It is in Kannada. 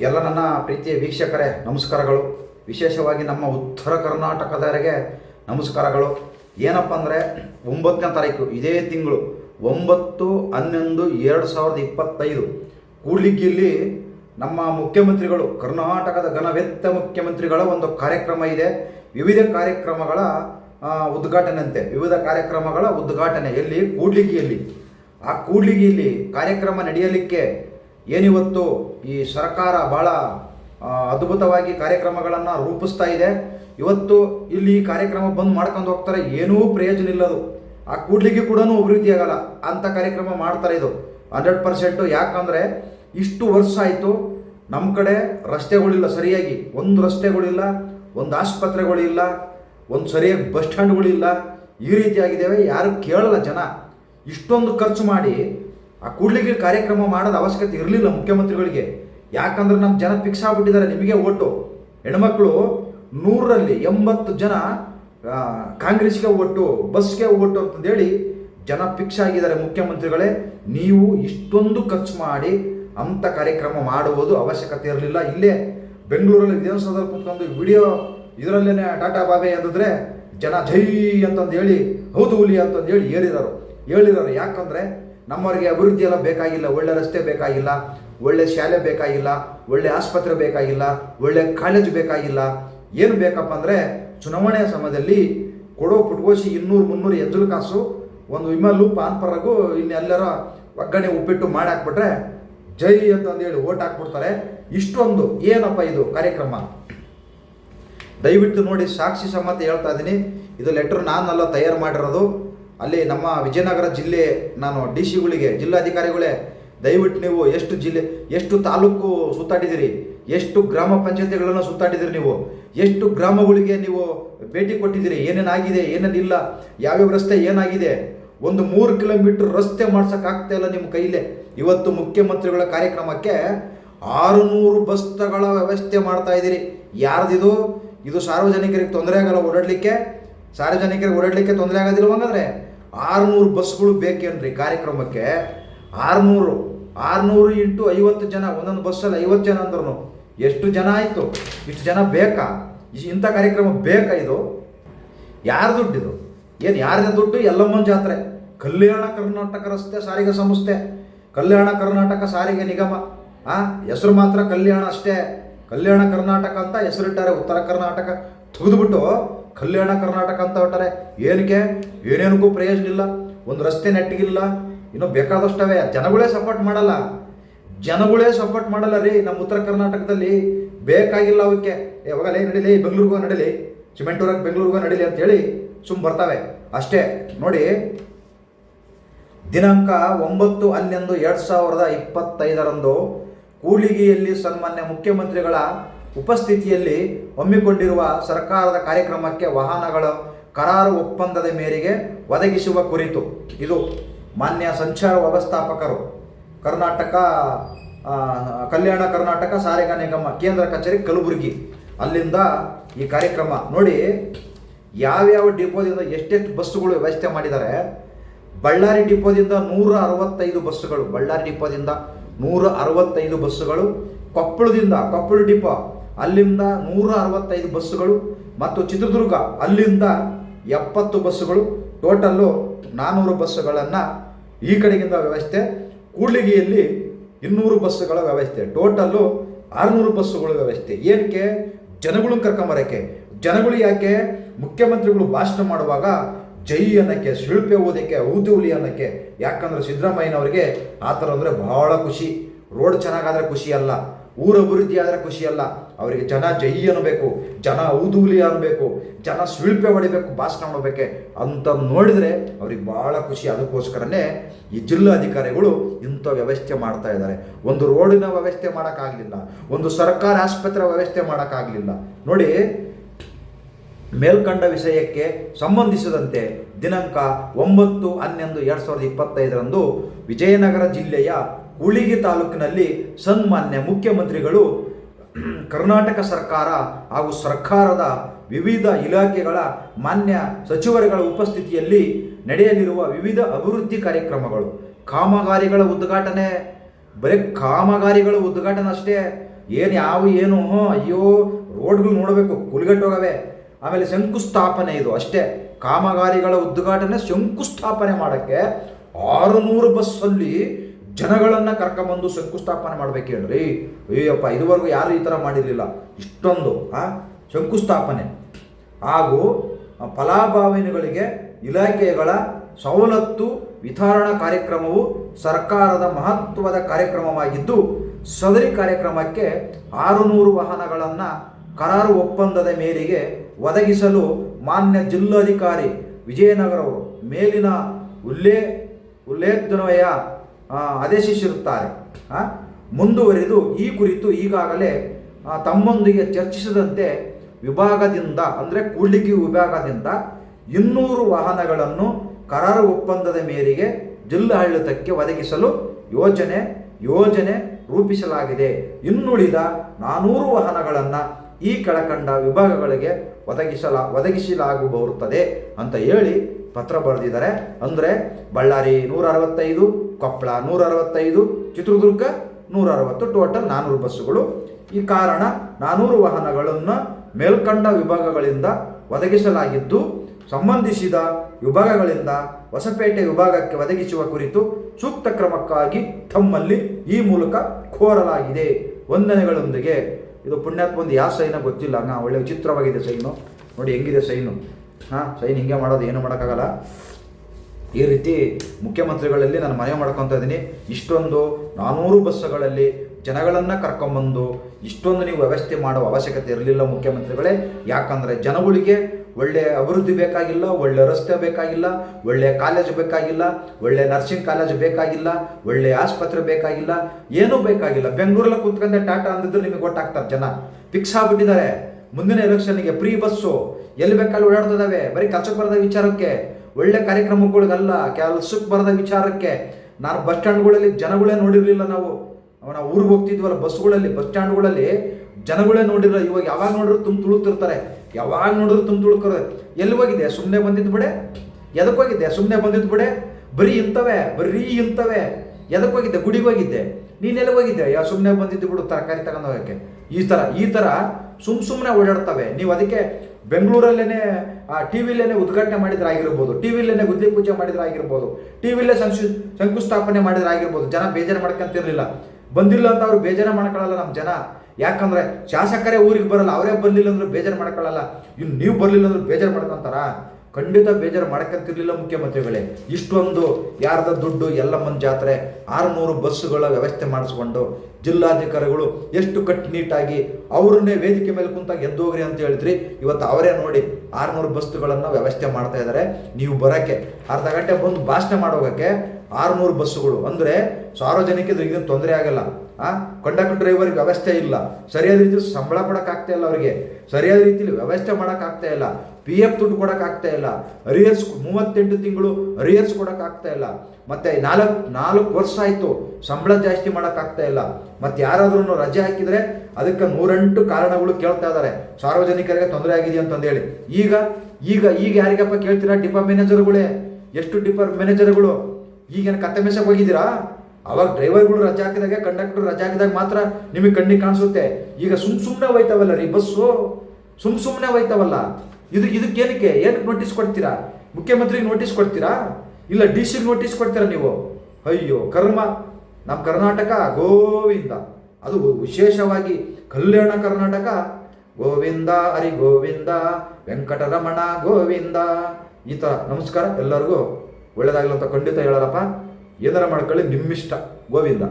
ಎಲ್ಲ ನನ್ನ ಪ್ರೀತಿಯ ವೀಕ್ಷಕರೇ, ನಮಸ್ಕಾರಗಳು. ವಿಶೇಷವಾಗಿ ನಮ್ಮ ಉತ್ತರ ಕರ್ನಾಟಕದವರಿಗೆ ನಮಸ್ಕಾರಗಳು. ಏನಪ್ಪ ಅಂದರೆ, ಒಂಬತ್ತನೇ ತಾರೀಕು, ಇದೇ ತಿಂಗಳು, ಒಂಬತ್ತು, ಹನ್ನೊಂದು, ಎರಡು ಸಾವಿರದ ಇಪ್ಪತ್ತೈದು. ಕೂಡ್ಲಿಗಿಲ್ಲಿ ನಮ್ಮ ಮುಖ್ಯಮಂತ್ರಿಗಳು, ಕರ್ನಾಟಕದ ಘನವೆತ್ತ ಮುಖ್ಯಮಂತ್ರಿಗಳ ಒಂದು ಕಾರ್ಯಕ್ರಮ ಇದೆ. ವಿವಿಧ ಕಾರ್ಯಕ್ರಮಗಳ ಉದ್ಘಾಟನೆಯಂತೆ, ವಿವಿಧ ಕಾರ್ಯಕ್ರಮಗಳ ಉದ್ಘಾಟನೆ. ಎಲ್ಲಿ? ಕೂಡ್ಲಿಗಿಯಲ್ಲಿ ಆ ಕೂಡ್ಲಿಗಿಯಲ್ಲಿ ಕಾರ್ಯಕ್ರಮ ನಡೆಯಲಿಕ್ಕೆ ಏನಿವತ್ತು ಈ ಸರ್ಕಾರ ಭಾಳ ಅದ್ಭುತವಾಗಿ ಕಾರ್ಯಕ್ರಮಗಳನ್ನು ರೂಪಿಸ್ತಾ ಇದೆ. ಇವತ್ತು ಇಲ್ಲಿ ಈ ಕಾರ್ಯಕ್ರಮ ಬಂದ್ ಮಾಡ್ಕೊಂಡು ಹೋಗ್ತಾರೆ, ಏನೂ ಪ್ರಯೋಜನ ಇಲ್ಲದು. ಆ ಕೂಡ್ಲಿಗೆ ಕೂಡ ಅಭಿವೃದ್ಧಿ ಆಗಲ್ಲ ಅಂಥ ಕಾರ್ಯಕ್ರಮ ಮಾಡ್ತಾರೆ ಇದು. Hundred percent. ಯಾಕಂದರೆ ಇಷ್ಟು ವರ್ಷ ಆಯಿತು ನಮ್ಮ ಕಡೆ ರಸ್ತೆಗಳಿಲ್ಲ ಸರಿಯಾಗಿ. ಒಂದು ರಸ್ತೆಗಳಿಲ್ಲ, ಒಂದು ಆಸ್ಪತ್ರೆಗಳಿಲ್ಲ, ಒಂದು ಸರಿಯಾಗಿ ಬಸ್ ಸ್ಟ್ಯಾಂಡ್ಗಳಿಲ್ಲ. ಈ ರೀತಿಯಾಗಿದ್ದೇವೆ. ಯಾರು ಕೇಳಲ್ಲ ಜನ. ಇಷ್ಟೊಂದು ಖರ್ಚು ಮಾಡಿ ಆ ಕೂಡ್ಲಿಗೆ ಕಾರ್ಯಕ್ರಮ ಮಾಡೋದು ಅವಶ್ಯಕತೆ ಇರಲಿಲ್ಲ ಮುಖ್ಯಮಂತ್ರಿಗಳಿಗೆ. ಯಾಕಂದ್ರೆ ನಮ್ಮ ಜನ ಫಿಕ್ಸ್ ಆಗ್ಬಿಟ್ಟಿದ್ದಾರೆ, ನಿಮಗೆ ಓಟು. ಹೆಣ್ಮಕ್ಳು ನೂರರಲ್ಲಿ ಎಂಬತ್ತು ಜನ ಕಾಂಗ್ರೆಸ್ಗೆ ಓಟು, ಬಸ್ಗೆ ಓಟು ಅಂತಂದೇಳಿ ಜನ ಫಿಕ್ಸ್ ಆಗಿದ್ದಾರೆ ಮುಖ್ಯಮಂತ್ರಿಗಳೇ. ನೀವು ಇಷ್ಟೊಂದು ಖರ್ಚು ಮಾಡಿ ಅಂಥ ಕಾರ್ಯಕ್ರಮ ಮಾಡುವುದು ಅವಶ್ಯಕತೆ ಇರಲಿಲ್ಲ. ಇಲ್ಲೇ ಬೆಂಗಳೂರಲ್ಲಿ ವಿಧಾನಸೌಧದಲ್ಲಿ ಕುತ್ಕೊಂಡು ವಿಡಿಯೋ ಇದರಲ್ಲೇ ಟಾಟಾ ಬಾಬೆ ಅಂದಿದ್ರೆ ಜನ ಜೈ ಅಂತಂದು ಹೇಳಿ ಹೌದು ಹುಲಿ ಅಂತಂದು ಹೇಳಿ ಹೇಳಿದರು ಹೇಳಿದರು ಯಾಕಂದರೆ ನಮ್ಮವರಿಗೆ ಅಭಿವೃದ್ಧಿ ಎಲ್ಲ ಬೇಕಾಗಿಲ್ಲ, ಒಳ್ಳೆ ರಸ್ತೆ ಬೇಕಾಗಿಲ್ಲ, ಒಳ್ಳೆ ಶಾಲೆ ಬೇಕಾಗಿಲ್ಲ, ಒಳ್ಳೆ ಆಸ್ಪತ್ರೆ ಬೇಕಾಗಿಲ್ಲ, ಒಳ್ಳೆ ಕಾಲೇಜ್ ಬೇಕಾಗಿಲ್ಲ. ಏನು ಬೇಕಪ್ಪ ಅಂದರೆ ಚುನಾವಣೆಯ ಸಮಯದಲ್ಲಿ ಕೊಡೋ ಪುಟ್ಕೋಸಿ ಇನ್ನೂರು ಮುನ್ನೂರು ಎಜ್ಜಲು ಕಾಸು ಒಂದು ವಿಮಲ್ಲು ಪಾನ್ ಪರಗು ಇನ್ನೆಲ್ಲರ ಒಗ್ಗರಣೆ ಉಪ್ಪಿಟ್ಟು ಮಾಡಿ ಹಾಕ್ಬಿಟ್ರೆ ಜೈ ಅಂತಂದೇಳಿ ಓಟ್ ಹಾಕ್ಬಿಡ್ತಾರೆ. ಇಷ್ಟೊಂದು ಏನಪ್ಪ ಇದು ಕಾರ್ಯಕ್ರಮ? ದಯವಿಟ್ಟು ನೋಡಿ ಸಾಕ್ಷಿ ಸಮ್ಮತ ಹೇಳ್ತಾ ಇದ್ದೀನಿ. ಇದು ಲೆಟ್ರ್ ನಾನಲ್ಲ, ತಯಾರು ಮಾಡಿರೋದು. ಅಲ್ಲಿ ನಮ್ಮ ವಿಜಯನಗರ ಜಿಲ್ಲೆ, ನಾನು ಡಿ ಸಿಗಳಿಗೆ ಜಿಲ್ಲಾಧಿಕಾರಿಗಳೇ, ದಯವಿಟ್ಟು ನೀವು ಎಷ್ಟು ಜಿಲ್ಲೆ, ಎಷ್ಟು ತಾಲೂಕು ಸುತ್ತಾಡಿದಿರಿ, ಎಷ್ಟು ಗ್ರಾಮ ಪಂಚಾಯತಿಗಳನ್ನು ಸುತ್ತಾಡಿದಿರಿ ನೀವು, ಎಷ್ಟು ಗ್ರಾಮಗಳಿಗೆ ನೀವು ಭೇಟಿ ಕೊಟ್ಟಿದ್ದೀರಿ ಏನೇನಾಗಿದೆ, ಏನೇನಿಲ್ಲ, ಯಾವ್ಯಾವ ರಸ್ತೆ ಏನಾಗಿದೆ, ಒಂದು ಮೂರು ಕಿಲೋಮೀಟರ್ ರಸ್ತೆ ಮಾಡ್ಸೋಕ್ಕಾಗ್ತಾ ಇಲ್ಲ ನಿಮ್ಮ ಕೈಲೇ. ಇವತ್ತು ಮುಖ್ಯಮಂತ್ರಿಗಳ ಕಾರ್ಯಕ್ರಮಕ್ಕೆ ಆರುನೂರು ಬಸ್ಗಳ ವ್ಯವಸ್ಥೆ ಮಾಡ್ತಾ ಇದ್ದೀರಿ. ಯಾರ್ದಿದು? ಇದು ಸಾರ್ವಜನಿಕರಿಗೆ ತೊಂದರೆ ಆಗಲ್ಲ, ಓಡಾಡಲಿಕ್ಕೆ. ಸಾರ್ವಜನಿಕರಿಗೆ ಓಡಾಡಲಿಕ್ಕೆ ತೊಂದರೆ ಆಗೋದಿಲ್ಲ ಹಂಗಂದ್ರೆ? ಆರುನೂರು ಬಸ್ಗಳು ಬೇಕೇನ್ರಿ ಕಾರ್ಯಕ್ರಮಕ್ಕೆ? ಆರುನೂರು ಆರುನೂರು ಇಂಟು ಐವತ್ತು ಜನ, ಒಂದೊಂದು ಬಸ್ಸಲ್ಲಿ ಐವತ್ತು ಜನ ಅಂದ್ರೂ ಎಷ್ಟು ಜನ ಆಯಿತು? ಇಷ್ಟು ಜನ ಬೇಕಾ? ಇಂಥ ಕಾರ್ಯಕ್ರಮ ಬೇಕಾ ಇದು? ಯಾರ ದುಡ್ಡಿದು ಏನು ಯಾರದ ದುಡ್ಡು? ಎಲ್ಲಮ್ಮನ ಜಾತ್ರೆ. ಕಲ್ಯಾಣ ಕರ್ನಾಟಕ ರಸ್ತೆ ಸಾರಿಗೆ ಸಂಸ್ಥೆ. ಕಲ್ಯಾಣ ಕರ್ನಾಟಕ ಸಾರಿಗೆ ನಿಗಮ. ಆ, ಹೆಸರು ಮಾತ್ರ ಕಲ್ಯಾಣ ಅಷ್ಟೇ. ಕಲ್ಯಾಣ ಕರ್ನಾಟಕ ಅಂತ ಹೆಸರಿಟ್ಟಾರೆ ಉತ್ತರ ಕರ್ನಾಟಕ. ತೆಗೆದುಬಿಟ್ಟು ಕಲ್ಯಾಣ ಕರ್ನಾಟಕ ಅಂತ ಹೊಟ್ಟಾರೆ ಏನಕ್ಕೆ? ಏನೇನಕ್ಕೂ ಪ್ರಯೋಜನ ಇಲ್ಲ. ಒಂದು ರಸ್ತೆ ನೆಟ್ಟಿಗಿಲ್ಲ. ಇನ್ನೂ ಬೇಕಾದಷ್ಟವೇ. ಜನಗಳೇ ಸಪೋರ್ಟ್ ಮಾಡಲ್ಲ. ಜನಗಳೇ ಸಪೋರ್ಟ್ ಮಾಡಲ್ಲ ರೀ ನಮ್ಮ ಉತ್ತರ ಕರ್ನಾಟಕದಲ್ಲಿ. ಬೇಕಾಗಿಲ್ಲ ಅವಕ್ಕೆ. ಯಾವಾಗಲೇ ನಡೀಲಿ. ಬೆಂಗಳೂರಿಗೂ ನಡೀಲಿ. ಚಿಮೆಂಟೂರಾಗ ಬೆಂಗಳೂರಿಗೂ ನಡೀಲಿ ಅಂತೇಳಿ ಸುಮ್ಮ ಬರ್ತವೆ. ಅಷ್ಟೇ. ನೋಡಿ, ದಿನಾಂಕ ಒಂಬತ್ತು ಹನ್ನೊಂದು ಎರಡು ಸಾವಿರದ ಇಪ್ಪತ್ತೈದರಂದು ಕೂಲಿಗಿಯಲ್ಲಿ ಸನ್ಮಾನ್ಯ ಮುಖ್ಯಮಂತ್ರಿಗಳ ಉಪಸ್ಥಿತಿಯಲ್ಲಿ ಹಮ್ಮಿಕೊಂಡಿರುವ ಸರ್ಕಾರದ ಕಾರ್ಯಕ್ರಮಕ್ಕೆ ವಾಹನಗಳ ಕರಾರು ಒಪ್ಪಂದದ ಮೇರೆಗೆ ಒದಗಿಸುವ ಕುರಿತು ಇದು ಮಾನ್ಯ ಸಂಚಾರ ವ್ಯವಸ್ಥಾಪಕರು ಕರ್ನಾಟಕ ಕಲ್ಯಾಣ ಕರ್ನಾಟಕ ಸಾರಿಗೆ ನಿಗಮ ಕೇಂದ್ರ ಕಚೇರಿ ಕಲಬುರಗಿ. ಅಲ್ಲಿಂದ ಈ ಕಾರ್ಯಕ್ರಮ ನೋಡಿ ಯಾವ್ಯಾವ ಡಿಪೋದಿಂದ ಎಷ್ಟೆಷ್ಟು ಬಸ್ಸುಗಳು ವ್ಯವಸ್ಥೆ ಮಾಡಿದ್ದಾರೆ. ಬಳ್ಳಾರಿ ಡಿಪೋದಿಂದ ನೂರ ಅರವತ್ತೈದು ಬಸ್ಸುಗಳು, ಬಳ್ಳಾರಿ ಡಿಪೋದಿಂದ ನೂರ ಅರವತ್ತೈದು ಬಸ್ಸುಗಳು, ಕೊಪ್ಪಳದಿಂದ ಕೊಪ್ಪಳ ಡಿಪೋ ಅಲ್ಲಿಂದ ನೂರ ಅರವತ್ತೈದು ಬಸ್ಸುಗಳು ಮತ್ತು ಚಿತ್ರದುರ್ಗ ಅಲ್ಲಿಂದ ಎಪ್ಪತ್ತು ಬಸ್ಸುಗಳು. ಟೋಟಲ್ಲು ನಾನ್ನೂರು ಬಸ್ಸುಗಳನ್ನು ಈ ಕಡೆಗಿಂದ ವ್ಯವಸ್ಥೆ, ಕೂಡ್ಲಿಗಿಯಲ್ಲಿ ಇನ್ನೂರು ಬಸ್ಸುಗಳ ವ್ಯವಸ್ಥೆ. ಟೋಟಲ್ಲು ಆರುನೂರು ಬಸ್ಸುಗಳ ವ್ಯವಸ್ಥೆ. ಏನಕ್ಕೆ? ಜನಗಳನ್ನ ಕರ್ಕೊಂಬರೋಕ್ಕೆ. ಜನಗಳು ಯಾಕೆ? ಮುಖ್ಯಮಂತ್ರಿಗಳು ಭಾಷಣ ಮಾಡುವಾಗ ಜೈ ಅನ್ನಕ್ಕೆ, ಶಿಲ್ಪೆ ಓದಕ್ಕೆ ಹುಲಿ ಅನ್ನಕ್ಕೆ. ಯಾಕಂದ್ರೆ ಸಿದ್ದರಾಮಯ್ಯನವರಿಗೆ ಆ ಥರ ಅಂದರೆ ಬಹಳ ಖುಷಿ. ರೋಡ್ ಚೆನ್ನಾಗಾದರೆ ಖುಷಿ ಅಲ್ಲ. ಊರ ಅಭಿವೃದ್ಧಿ ಆದರೆ ಖುಷಿ ಅಲ್ಲ. ಅವರಿಗೆ ಜನ ಜೈ ಅನ್ನಬೇಕು, ಜನ ಊದುವಲಿ ಅನ್ನಬೇಕು, ಜನ ಶಿಲ್ಪೆ ಹೊಡಿಬೇಕು, ಭಾಷಣ ಮಾಡಬೇಕೆ ಅಂತ ನೋಡಿದರೆ ಅವ್ರಿಗೆ ಭಾಳ ಖುಷಿ. ಅದಕ್ಕೋಸ್ಕರನೇ ಈ ಜಿಲ್ಲಾ ಅಧಿಕಾರಿಗಳು ಇಂಥ ವ್ಯವಸ್ಥೆ ಮಾಡ್ತಾ ಇದ್ದಾರೆ. ಒಂದು ರೋಡಿನ ವ್ಯವಸ್ಥೆ ಮಾಡೋಕ್ಕಾಗಲಿಲ್ಲ, ಒಂದು ಸರ್ಕಾರಿ ಆಸ್ಪತ್ರೆ ವ್ಯವಸ್ಥೆ ಮಾಡೋಕ್ಕಾಗಲಿಲ್ಲ. ನೋಡಿ, ಮೇಲ್ಕಂಡ ವಿಷಯಕ್ಕೆ ಸಂಬಂಧಿಸಿದಂತೆ ದಿನಾಂಕ ಒಂಬತ್ತು, ಹನ್ನೊಂದು, ಎರಡು ಸಾವಿರದ ಇಪ್ಪತ್ತೈದರಂದು ವಿಜಯನಗರ ಜಿಲ್ಲೆಯ ಉಳಿಗಿ ತಾಲೂಕಿನಲ್ಲಿ ಸನ್ಮಾನ್ಯ ಮುಖ್ಯಮಂತ್ರಿಗಳು ಕರ್ನಾಟಕ ಸರ್ಕಾರ ಹಾಗೂ ಸರ್ಕಾರದ ವಿವಿಧ ಇಲಾಖೆಗಳ ಮಾನ್ಯ ಸಚಿವರುಗಳ ಉಪಸ್ಥಿತಿಯಲ್ಲಿ ನಡೆಯಲಿರುವ ವಿವಿಧ ಅಭಿವೃದ್ಧಿ ಕಾರ್ಯಕ್ರಮಗಳು. ಕಾಮಗಾರಿಗಳ ಉದ್ಘಾಟನೆ, ಬರೀ ಕಾಮಗಾರಿಗಳ ಉದ್ಘಾಟನೆ ಅಷ್ಟೇ. ಏನು ಯಾವ ಏನು ಅಯ್ಯೋ, ರೋಡ್ಗಳು ನೋಡಬೇಕು ಕುಲ್ಗಟ್ಟೋಗವೆ ಆಮೇಲೆ ಶಂಕುಸ್ಥಾಪನೆ ಇದು ಅಷ್ಟೇ. ಕಾಮಗಾರಿಗಳ ಉದ್ಘಾಟನೆ ಶಂಕುಸ್ಥಾಪನೆ ಮಾಡೋಕ್ಕೆ ಆರುನೂರು ಬಸ್ಸಲ್ಲಿ ಜನಗಳನ್ನು ಕರ್ಕೊಂಬಂದು ಶಂಕುಸ್ಥಾಪನೆ ಮಾಡ್ಬೇಕು ಹೇಳ್ರಿ. ಅಯ್ಯಪ್ಪ ಇದುವರೆಗೂ ಯಾರು ಈ ಥರ ಮಾಡಿರಲಿಲ್ಲ? ಇಷ್ಟೊಂದು, ಆ, ಶಂಕುಸ್ಥಾಪನೆ. ಹಾಗೂ ಫಲಾಭಾವಿನಿಗಳಿಗೆ ಇಲಾಖೆಗಳ ಸವಲತ್ತು ವಿತರಣಾ ಕಾರ್ಯಕ್ರಮವು ಸರ್ಕಾರದ ಮಹತ್ವದ ಕಾರ್ಯಕ್ರಮವಾಗಿದ್ದು, ಸದರಿ ಕಾರ್ಯಕ್ರಮಕ್ಕೆ ಆರುನೂರು ವಾಹನಗಳನ್ನು ಕರಾರು ಒಪ್ಪಂದದ ಮೇರೆಗೆ ಒದಗಿಸಲು ಮಾನ್ಯ ಜಿಲ್ಲಾಧಿಕಾರಿ ವಿಜಯನಗರವರು ಮೇಲಿನ ಉಲ್ಲೇ ಉಲ್ಲೇಖನವಯ ಆದೇಶಿಸಿರುತ್ತಾರೆ ಮುಂದುವರೆದು ಈ ಕುರಿತು ಈಗಾಗಲೇ ತಮ್ಮೊಂದಿಗೆ ಚರ್ಚಿಸಿದಂತೆ ವಿಭಾಗದಿಂದ, ಅಂದರೆ ಕೂಡ್ಲಿಗಿ ವಿಭಾಗದಿಂದ ಇನ್ನೂರು ವಾಹನಗಳನ್ನು ಕರಾರು ಒಪ್ಪಂದದ ಮೇರೆಗೆ ಜಿಲ್ಲಾಡಳಿತಕ್ಕೆ ಒದಗಿಸಲು ಯೋಜನೆ ಯೋಜನೆ ರೂಪಿಸಲಾಗಿದೆ. ಇನ್ನುಳಿದ ನಾನೂರು ವಾಹನಗಳನ್ನು ಈ ಕೆಳಕಂಡ ವಿಭಾಗಗಳಿಗೆ ಒದಗಿಸಲ ಒದಗಿಸಲಾಗಬಹುತ್ತದೆ ಅಂತ ಹೇಳಿ ಪತ್ರ ಬರೆದಿದ್ದಾರೆ. ಅಂದರೆ ಬಳ್ಳಾರಿ ನೂರ ಅರವತ್ತೈದು ಕೊಪ್ಪಳ ನೂರ ಅರವತ್ತೈದು ಚಿತ್ರದುರ್ಗ ನೂರ ಅರವತ್ತು ಟೋಟಲ್ ನಾನ್ನೂರು ಬಸ್ಸುಗಳು. ಈ ಕಾರಣ ನಾನೂರು ವಾಹನಗಳನ್ನು ಮೇಲ್ಕಂಡ ವಿಭಾಗಗಳಿಂದ ಒದಗಿಸಲಾಗಿದ್ದು, ಸಂಬಂಧಿಸಿದ ವಿಭಾಗಗಳಿಂದ ಹೊಸಪೇಟೆ ವಿಭಾಗಕ್ಕೆ ಒದಗಿಸುವ ಕುರಿತು ಸೂಕ್ತ ಕ್ರಮಕ್ಕಾಗಿ ತಮ್ಮಲ್ಲಿ ಈ ಮೂಲಕ ಕೋರಲಾಗಿದೆ. ವಂದನೆಗಳೊಂದಿಗೆ. ಇದು ಪುಣ್ಯಾತ್ಮ ಒಂದು ಯಾವ ಸೈನ ಗೊತ್ತಿಲ್ಲ. ಹಂಗ ಒಳ್ಳೆ ವಿಚಿತ್ರವಾಗಿದೆ ಸೈನು. ನೋಡಿ, ಹೆಂಗಿದೆ ಸೈನು. ಹಾಂ, ಸೈನ್ ಹಿಂಗೆ ಮಾಡೋದು ಏನು ಮಾಡೋಕ್ಕಾಗಲ್ಲ. ಈ ರೀತಿ ಮುಖ್ಯಮಂತ್ರಿಗಳಲ್ಲಿ ನಾನು ಮನವಿ ಮಾಡ್ಕೊತಾ ಇದ್ದೀನಿ. ಇಷ್ಟೊಂದು ನಾನೂರು ಬಸ್ಸುಗಳಲ್ಲಿ ಜನಗಳನ್ನು ಕರ್ಕೊಂಬಂದು ಇಷ್ಟೊಂದು ನೀವು ವ್ಯವಸ್ಥೆ ಮಾಡುವ ಅವಶ್ಯಕತೆ ಇರಲಿಲ್ಲ ಮುಖ್ಯಮಂತ್ರಿಗಳೇ. ಯಾಕಂದರೆ ಜನಗಳಿಗೆ ಒಳ್ಳೆಯ ಅಭಿವೃದ್ಧಿ ಬೇಕಾಗಿಲ್ಲ, ಒಳ್ಳೆ ರಸ್ತೆ ಬೇಕಾಗಿಲ್ಲ, ಒಳ್ಳೆ ಕಾಲೇಜು ಬೇಕಾಗಿಲ್ಲ, ಒಳ್ಳೆ ನರ್ಸಿಂಗ್ ಕಾಲೇಜ್ ಬೇಕಾಗಿಲ್ಲ, ಒಳ್ಳೆ ಆಸ್ಪತ್ರೆ ಬೇಕಾಗಿಲ್ಲ, ಏನೂ ಬೇಕಾಗಿಲ್ಲ. ಬೆಂಗಳೂರಲ್ಲಿ ಕೂತ್ಕೊಂಡೆ ಟಾಟಾ ಅಂದಿದ್ರೆ ನಿಮಗೆ ಗೊತ್ತಾಗ್ತಾರೆ ಜನ. ಫಿಕ್ಸ್ ಆಗಿಬಿಟ್ಟಿದ್ದಾರೆ. ಮುಂದಿನ ಎಲೆಕ್ಷನ್ಗೆ ಫ್ರೀ ಬಸ್ಸು. ಎಲ್ಲಿ ಬೇಕಲ್ಲಿ ಓಡಾಡ್ತಿದ್ದಾವೆ ಬರೀ ಖರ್ಚಕ್ಕೆ ಬರದ ವಿಚಾರಕ್ಕೆ. ಒಳ್ಳೆ ಕಾರ್ಯಕ್ರಮಗಳಿಗಲ್ಲ ಕೆಲಸಕ್ಕೆ ಬರದ ವಿಚಾರಕ್ಕೆ ನಾನು ಬಸ್ ಸ್ಟ್ಯಾಂಡ್ಗಳಲ್ಲಿ ಜನಗಳೇ ನೋಡಿರಲಿಲ್ಲ ನಾವು. ನಾವು ಊರಿಗೆ ಹೋಗ್ತಿದ್ವಲ್ಲ ಬಸ್ಗಳಲ್ಲಿ, ಬಸ್ ಸ್ಟ್ಯಾಂಡ್ಗಳಲ್ಲಿ ಜನಗಳೇ ನೋಡಿರಲ್ಲ ಇವಾಗ ಯಾವಾಗ ನೋಡಿದ್ರು ತುಂಬ ತುಳುಕ್ತಿರ್ತಾರೆ. ಯಾವಾಗ ನೋಡಿದ್ರು ತುಂಬ ತುಳುಕ್ತಾರೆ. ಎಲ್ಲಿ ಹೋಗಿದೆ? ಸುಮ್ಮನೆ ಬಂದಿದ್ದು ಬಿಡೆ. ಎದಕ್ಕೆ ಹೋಗಿದ್ದೆ ಸುಮ್ಮನೆ ಬಂದಿದ್ದು ಬಿಡೆ. ಬರೀ ಇಂಥವೆ ಬರೀ ಇಂಥವೆ. ಎದಕ್ಕೆ ಹೋಗಿದ್ದೆ ಗುಡಿಗೆ ಹೋಗಿದ್ದೆ. ನೀನೆಲ್ಲ ಹೋಗಿದ್ದೆ? ಯಾವ ಸುಮ್ಮನೆ ಬಂದಿದ್ದು ಬಿಡು, ತರಕಾರಿ ತಗೊಂಡು ಹೋಗೋಕ್ಕೆ. ಈ ಥರ ಈ ಥರ ಸುಮ್ಮ ಸುಮ್ಮನೆ ಓಡಾಡ್ತವೆ. ನೀವು ಅದಕ್ಕೆ ಬೆಂಗಳೂರಲ್ಲೇನೆ ಟಿ ವಿಲೇನೆ ಉದ್ಘಾಟನೆ ಮಾಡಿದ್ರೆ ಆಗಿರ್ಬೋದು ಟಿ ವಿಲೇನೆ ಗುದ್ದಿ ಪೂಜೆ ಮಾಡಿದ್ರಾಗಿರ್ಬೋದು, ಟಿ ವಿಲೇ ಸಂಶು, ಶಂಕುಸ್ಥಾಪನೆ ಮಾಡಿದ್ರೆ ಆಗಿರ್ಬೋದು ಜನ ಬೇಜಾರು ಮಾಡ್ಕೊಂತಿರ್ಲಿಲ್ಲ. ಬಂದಿಲ್ಲ ಅಂತ ಅವ್ರು ಬೇಜಾರು ಮಾಡ್ಕೊಳ್ಳಲ್ಲ ನಮ್ಮ ಜನ. ಯಾಕಂದ್ರೆ ಶಾಸಕರೇ ಊರಿಗೆ ಬರಲ್ಲ, ಅವರೇ ಬರಲಿಲ್ಲ ಅಂದ್ರೆ ಬೇಜಾರು ಮಾಡ್ಕೊಳ್ಳಲ್ಲ ಇನ್ನು ನೀವು ಬರಲಿಲ್ಲ ಅಂದ್ರೆ ಬೇಜಾರು ಮಾಡ್ಕೊಂತಾರ? ಖಂಡಿತ ಬೇಜಾರು ಮಾಡ್ಕೊಂತಿರ್ಲಿಲ್ಲ ಮುಖ್ಯಮಂತ್ರಿಗಳೇ. ಇಷ್ಟೊಂದು ಯಾರ್ದ ದುಡ್ಡು ಎಲ್ಲಮ್ಮನ ಜಾತ್ರೆ, ಆರುನೂರು ಬಸ್ಸುಗಳ ವ್ಯವಸ್ಥೆ ಮಾಡಿಸ್ಕೊಂಡು ಜಿಲ್ಲಾಧಿಕಾರಿಗಳು ಎಷ್ಟು ಕಟ್ಟುನಿಟ್ಟಾಗಿ ಅವ್ರನ್ನೇ ವೇದಿಕೆ ಮೇಲೆ ಕುಂತಾಗ ಎದ್ದೋಗ್ರಿ ಅಂತ ಹೇಳಿದ್ರಿ. ಇವತ್ತು ಅವರೇ ನೋಡಿ ಆರುನೂರು ಬಸ್ಸುಗಳನ್ನು ವ್ಯವಸ್ಥೆ ಮಾಡ್ತಾ ಇದ್ದಾರೆ ನೀವು ಬರೋಕ್ಕೆ ಅರ್ಧ ಗಂಟೆ ಬಂದು ಭಾಷಣ ಮಾಡೋಗಕ್ಕೆ ಆರುನೂರು ಬಸ್ಸುಗಳು. ಅಂದರೆ ಸಾರ್ವಜನಿಕರಿಗೆ ತೊಂದರೆ ಆಗಲ್ಲ. ಆ, ಕಂಡಕ್ಟರ್ ಡ್ರೈವರ್ಗೆ ವ್ಯವಸ್ಥೆ ಇಲ್ಲ. ಸರಿಯಾದ ರೀತಿಯಲ್ಲಿ ಸಂಬಳ ಕೊಡೋಕ್ಕಾಗ್ತಾ ಇಲ್ಲ ಅವರಿಗೆ. ಸರಿಯಾದ ರೀತಿಯಲ್ಲಿ ವ್ಯವಸ್ಥೆ ಮಾಡೋಕ್ಕಾಗ್ತಾ ಇಲ್ಲ. ಪಿ ಎಫ್ ದುಡ್ಡು ಕೊಡೋಕ್ಕಾಗ್ತಾ ಇಲ್ಲ. ಅರಿಯರ್ಸ್ ಮೂವತ್ತೆಂಟು ತಿಂಗಳು ಅರಿಯರ್ಸ್ ಕೊಡೋಕ್ಕಾಗ್ತಾ ಇಲ್ಲ. ಮತ್ತೆ ನಾಲ್ಕು ನಾಲ್ಕು ವರ್ಷ ಆಯಿತು ಸಂಬಳ ಜಾಸ್ತಿ ಮಾಡೋಕ್ಕಾಗ್ತಾ ಇಲ್ಲ. ಮತ್ತೆ ಯಾರಾದ್ರೂ ರಜೆ ಹಾಕಿದ್ರೆ ಅದಕ್ಕೆ ನೂರೆಂಟು ಕಾರಣಗಳು ಕೇಳ್ತಾ ಇದ್ದಾರೆ ಸಾರ್ವಜನಿಕರಿಗೆ ತೊಂದರೆ ಆಗಿದೆ ಅಂತಂದೇಳಿ. ಈಗ ಈಗ ಈಗ ಯಾರಿಗಪ್ಪ ಕೇಳ್ತೀರಾ? ಡಿಪಾ ಮ್ಯಾನೇಜರ್ಗಳೇ. ಎಷ್ಟು ಡಿಪಾ ಮ್ಯಾನೇಜರ್ಗಳು? ಈಗೇನು ಕತ್ತೆ ಮೇಸಕ್ಕೆ ಹೋಗಿದ್ದೀರಾ? ಅವಾಗ ಡ್ರೈವರ್ಗಳು ರಜೆ ಹಾಕಿದಾಗ ಕಂಡಕ್ಟರ್ ರಜೆ ಹಾಕಿದಾಗ ಮಾತ್ರ ನಿಮಗೆ ಕಣ್ಣಿಗೆ ಕಾಣಿಸುತ್ತೆ. ಈಗ ಸುಮ್ ಸುಮ್ಮನೆ ಹೋಯ್ತಾವಲ್ಲ ರೀ ಬಸ್ಸು? ಸುಮ್ ಸುಮ್ಮನೆ ಹೋಯ್ತಾವಲ್ಲ? ಇದು ಇದಕ್ಕೆ ಏನಕ್ಕೆ? ಏನಕ್ಕೆ ನೋಟಿಸ್ ಕೊಡ್ತೀರಾ? ಮುಖ್ಯಮಂತ್ರಿಗೆ ನೋಟಿಸ್ ಕೊಡ್ತೀರಾ? ಇಲ್ಲ ಡಿ ಸಿಗೆ ನೋಟಿಸ್ ಕೊಡ್ತೀರಾ ನೀವು? ಅಯ್ಯೋ, ಕರ್ಮ. ನಮ್ಮ ಕರ್ನಾಟಕ ಗೋವಿಂದ. ಅದು ವಿಶೇಷವಾಗಿ ಕಲ್ಯಾಣ ಕರ್ನಾಟಕ. ಗೋವಿಂದ ಹರಿ ಗೋವಿಂದ ವೆಂಕಟರಮಣ ಗೋವಿಂದ. ಈ ಥರ ನಮಸ್ಕಾರ, ಎಲ್ಲರಿಗೂ ಒಳ್ಳೆಯದಾಗಲಿ ಅಂತ ಖಂಡಿತ ಹೇಳಲ್ಲಪ್ಪ ಏನಾರ ಮಾಡ್ಕೊಳ್ಳಿ, ನಿಮ್ಮಿಷ್ಟ. ಗೋವಿಂದ.